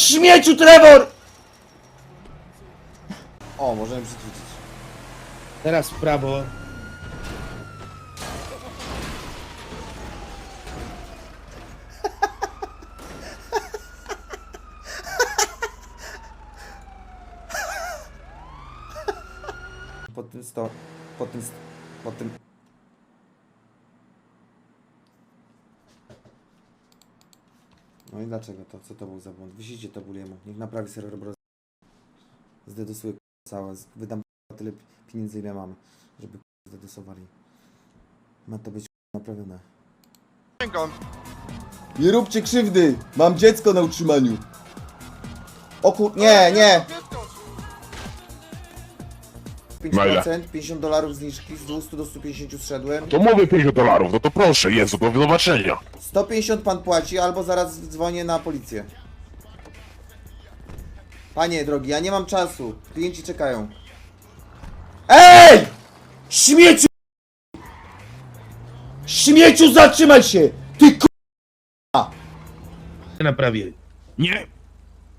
śmieciu, Trevor! O, możemy przyćwiczyć. Teraz w prawo. Pod tym sto... Pod tym... st- Pod tym... No i dlaczego to? Co to był za błąd? Wyślijcie to Buliemu. Niech naprawi serwer k***a całe. Wydam tyle pi- pieniędzy ile mamy, żeby k***a zdedosowali. Ma to być naprawione. Nie róbcie krzywdy! Mam dziecko na utrzymaniu! O kur... Nie, nie! 5%, 50 dolarów zniżki, z 200 do 150 zszedłem. To mówię 50 dolarów, no to proszę, Jezu, do zobaczenia. 150 pan płaci, albo zaraz dzwonię na policję. Panie drogi, ja nie mam czasu. Klienci czekają. EJ! Śmieciu! Śmieciu, zatrzymaj się! Ty k... naprawię. Nie.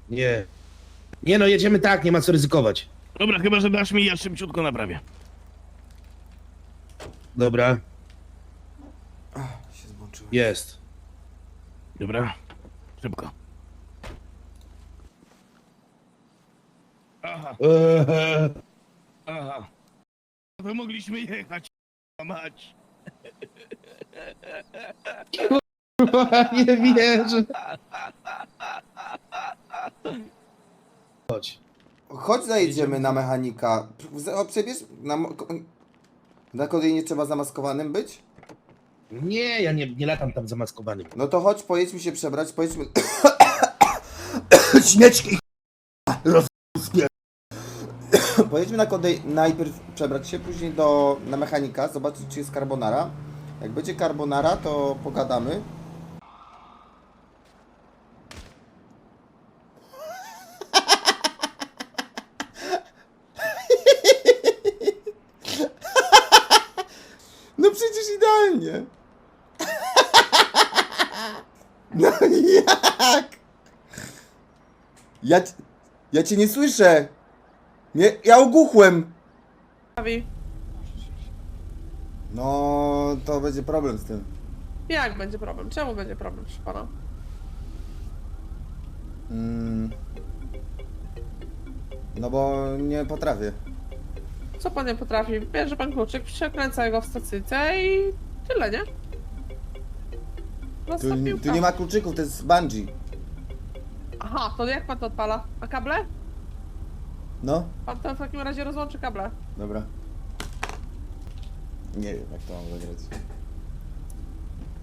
Nie. Nie no, jedziemy tak, nie ma co ryzykować. Dobra, chyba że dasz mi, ja szybciutko naprawię. Dobra, się zmączyłem. jest. Dobra. Szybko. Aha, Eee, aha. To mogliśmy jechać, mać. nie wierzę. Chodź. Chodź zajedziemy na mechanika. O, przebierz... Na, mo- ko- na kolei nie trzeba zamaskowanym być? Nie, ja nie, nie latam tam zamaskowany. No to chodź, pojedźmy się przebrać, pojedźmy... Śmieczki! Rozpier... Pojedźmy na kodej najpierw przebrać się, później do, na mechanika, zobaczyć czy jest carbonara. Jak będzie carbonara, to pogadamy. No idealnie. No jak? Ja, ja cię nie słyszę. Nie, ja ogłuchłem. Prawi. No, to będzie problem z tym. Jak będzie problem? Czemu będzie problem, proszę pana? Mm. No bo nie potrafię. Co pan nie potrafi? Bierze pan kluczyk, przekręca go w stacyjce i tyle, nie? Prosta Tu, piłka. tu nie ma kluczyków, to jest bungee. Aha, to jak pan to odpala? A kable? No, Pan to w takim razie rozłączy kable. dobra. Nie wiem, jak to mam zagrać.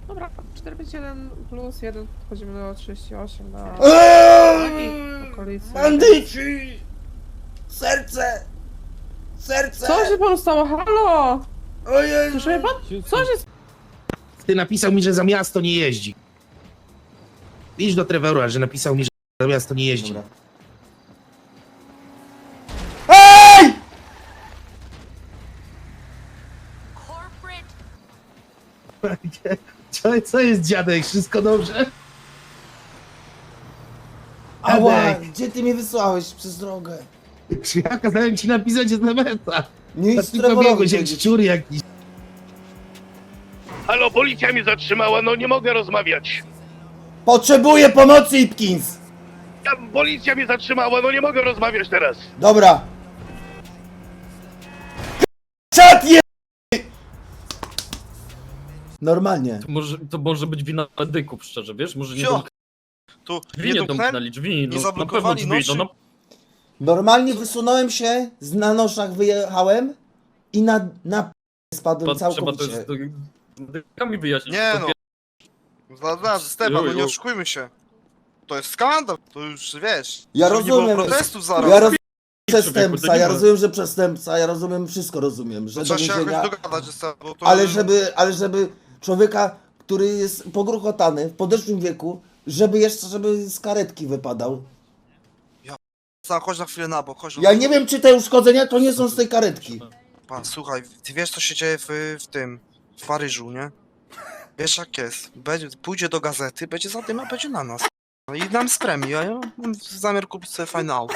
Dobra, 41 plus 1, wchodzimy do 38 na Eee! okolicy. Bandyci! Serce! Serce! Co się panu stało? Halo! Ojej! Słyszy mnie pan? Co się Ty napisał mi, że za miasto nie jeździ. Idź do Trevora, że napisał mi, że za miasto nie jeździ. Dobra. EJ! Co, co jest dziadek? Wszystko dobrze? Ała! Edek. Gdzie ty mnie wysłałeś przez drogę? Ja kazałem ci napisać SMS-a? Nie A idź ty Trevorowi pobiegłeś jak szczur jakiś. Halo, policja mnie zatrzymała, no nie mogę rozmawiać. Potrzebuję pomocy, Ipkins! Ja, policja mnie zatrzymała, no nie mogę rozmawiać teraz. Dobra. Czat je... Normalnie. To może, to może być wina medyków, szczerze, wiesz? Może nie Cio, domk... Tu drzwi nie domknęli? drzwi, no, na zablokowali pewno drzwi, no, no, Normalnie wysunąłem się, z na noszach wyjechałem i na, na p- spadłem trzeba to całkowicie. jest... Medykami wyjaśnić. Nie no. Zaraz, Stepan, Jo, no nie jo. oszukujmy się. To jest skandal, to już wiesz. Ja żeby Nie rozumiem. było protestów zaraz. Ja rozumiem przestępca, ja rozumiem, że przestępca, ja rozumiem, wszystko rozumiem, że To do trzeba się więzienia, dogadać ze sobą. bo To... ale żeby, ale żeby człowieka, który jest pogruchotany, w podeszłym wieku, żeby jeszcze, żeby z karetki wypadał. Za, chodź na chwilę na bok, chodź. Ja nie wiem, czy te uszkodzenia to nie są z tej karetki. Pan, słuchaj, ty wiesz co się dzieje w, w tym, w Paryżu, nie? Wiesz jak jest. Będzie, pójdzie do gazety, będzie za tym, a będzie na nas. No I dam z premii, a ja mam zamiar kupić sobie fajne auto.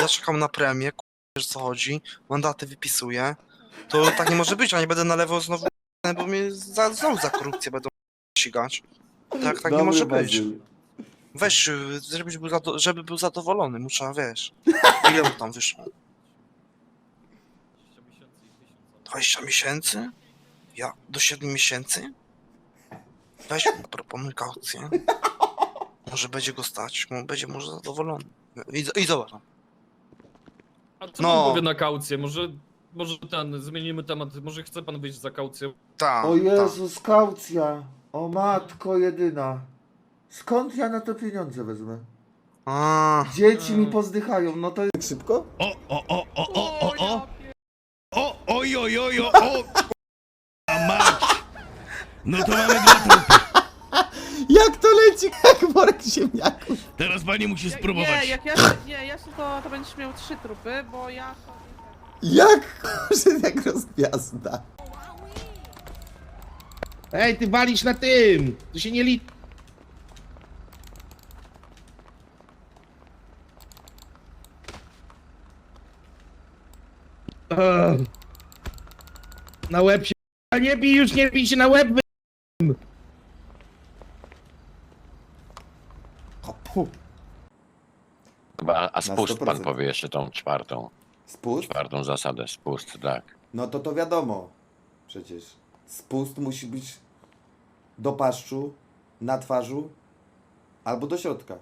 Ja czekam na premię, ku- wiesz co chodzi, mandaty wypisuję. To tak nie może być, a nie będę nalewał znowu, bo mnie za, znowu za korupcję będą ścigać. Tak, tak nie Dobry może być. Bazyl. Weź, y, żebyś był zado- żeby był zadowolony, muszę, wiesz. Ile mu tam wyszło? 20 miesięcy? Ja, do 7 miesięcy? Weź mu proponuj kaucję. Może będzie go stać, będzie może zadowolony. I, I zobacz. A co No. pan powie na kaucję? Może, może ten, zmienimy temat, może chce pan wyjść za kaucję? Tak, O Jezus, kaucja. O matko jedyna. Skąd ja na to pieniądze wezmę? A, Dzieci mi pozdychają, no to jest... Szybko? O, o, o, o, o, o, o, o, oj, oj, oj, o, o. No to mamy dwa trupy. Jak to leci, jak worek ziemniaków. Teraz pani musi spróbować. Nie, jak ja się, nie, ja się to, to będziesz miał trzy trupy, bo ja. Jak, kurczę, jak rozgwiazda. Ej, ty walisz na tym! Tu się nie li... Ugh. Na łeb się... A nie bij już, nie bij się na łeb! wy- Chyba, a spust pan 100%. powie jeszcze tą czwartą, Spust? czwartą zasadę, spust, tak. No to to wiadomo. Przecież. Spust musi być do paszczu, na twarzu, albo do środka.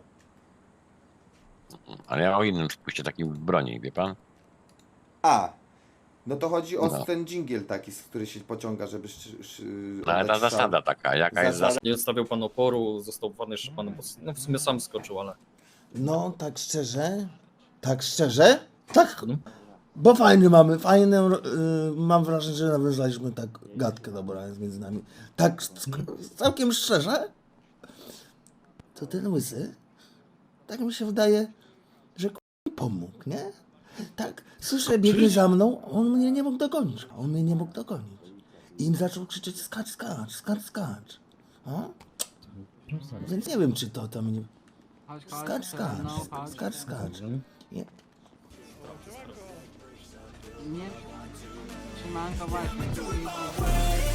Ale ja o innym spuście takim w broni, wie pan? A, no to chodzi o No. ten dżingiel taki, z który się pociąga, żeby sz, sz, No ale ta strzał. zasada taka, jaka jest Zasada- zasada? Nie stawiał pan oporu, został pan jeszcze pan, no w sumie sam skoczył, ale... No, tak szczerze? Tak szczerze? Tak, No. bo fajny mamy, fajny, y, mam wrażenie, że nawiązaliśmy tak gadkę dobra jest między nami. Tak sk- całkiem szczerze? To ten łysy, tak mi się wydaje, że k- pomógł, nie? Tak, słyszę, biegnie za mną, on mnie nie mógł dogonić, on mnie nie mógł dogonić. I im zaczął krzyczeć skacz, skacz, skacz, skacz. A? Więc nie wiem, czy to tam nie... Skacz, skacz, skacz, skacz. Nie, Nie. Właśnie.